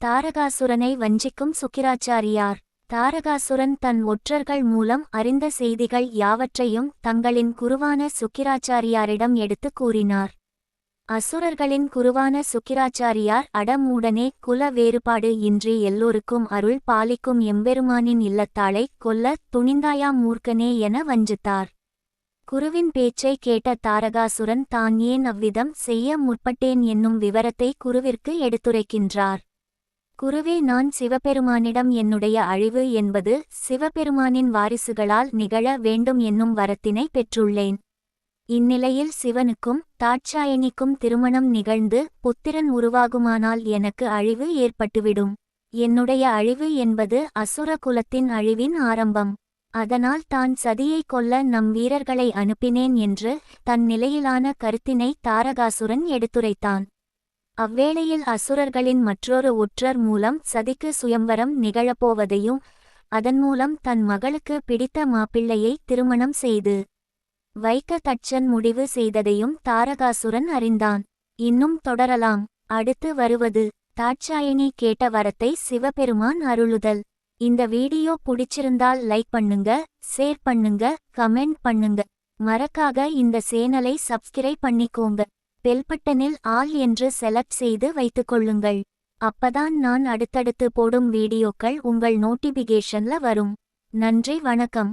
தாரகாசுரனை வஞ்சிக்கும் சுக்கிராச்சாரியார். தாரகாசுரன் தன் ஒற்றர்கள் மூலம் அறிந்த செய்திகள் யாவற்றையும் தங்களின் குருவான சுக்கிராச்சாரியாரிடம் எடுத்து கூறினார். அசுரர்களின் குருவான சுக்கிராச்சாரியார் அடமூடனே குல வேறுபாடு இன்றி எல்லோருக்கும் அருள் பாலிக்கும் எம்பெருமானின் இல்லத்தாளை கொல்ல துணிந்தாயா மூர்க்கனே என வஞ்சித்தார். குருவின் பேச்சை கேட்ட தாரகாசுரன் தான் ஏன் அவ்விதம் செய்ய முற்பட்டேன் என்னும் விவரத்தை குருவிற்கு எடுத்துரைக்கின்றார். குருவே நான் சிவபெருமானிடம் என்னுடைய அழிவு என்பது சிவபெருமானின் வாரிசுகளால் நிகழ வேண்டும் என்னும் வரத்தினை பெற்றுள்ளேன். இந்நிலையில் சிவனுக்கும் தாட்சாயணிக்கும் திருமணம் நிகழ்ந்து புத்திரன் உருவாகுமானால் எனக்கு அழிவு ஏற்பட்டுவிடும். என்னுடைய அழிவு என்பது அசுர குலத்தின் அழிவின் ஆரம்பம். அதனால் தான் சதியை கொல்ல நம் வீரர்களை அனுப்பினேன் என்று தன் நிலையிலான கருத்தினை தாரகாசுரன் எடுத்துரைத்தான். அவ்வேளையில் அசுரர்களின் மற்றொரு ஒற்றர் மூலம் சதிக்கு சுயம்வரம் நிகழப்போவதையும் அதன் மூலம் தன் மகளுக்கு பிடித்த மாப்பிள்ளையை திருமணம் செய்து வைக்க தட்சன் முடிவு செய்ததையும் தாரகாசுரன் அறிந்தான். இன்னும் தொடரலாம். அடுத்து வருவது தாட்சாயணி கேட்ட வரத்தை சிவபெருமான் அருளுதல். இந்த வீடியோ பிடிச்சிருந்தால் லைக் பண்ணுங்க ஷேர் பண்ணுங்க கமெண்ட் பண்ணுங்க. மறக்காக இந்த சேனலை சப்ஸ்கிரைப் பண்ணிக்கோங்க. பெல்பட்டனில் ஆல் என்று செலக்ட் செய்து வைத்துக்கொள்ளுங்கள் அப்பதான் நான் அடுத்தடுத்து போடும் வீடியோக்கள் உங்கள் நோட்டிபிகேஷன்ல வரும். நன்றி வணக்கம்.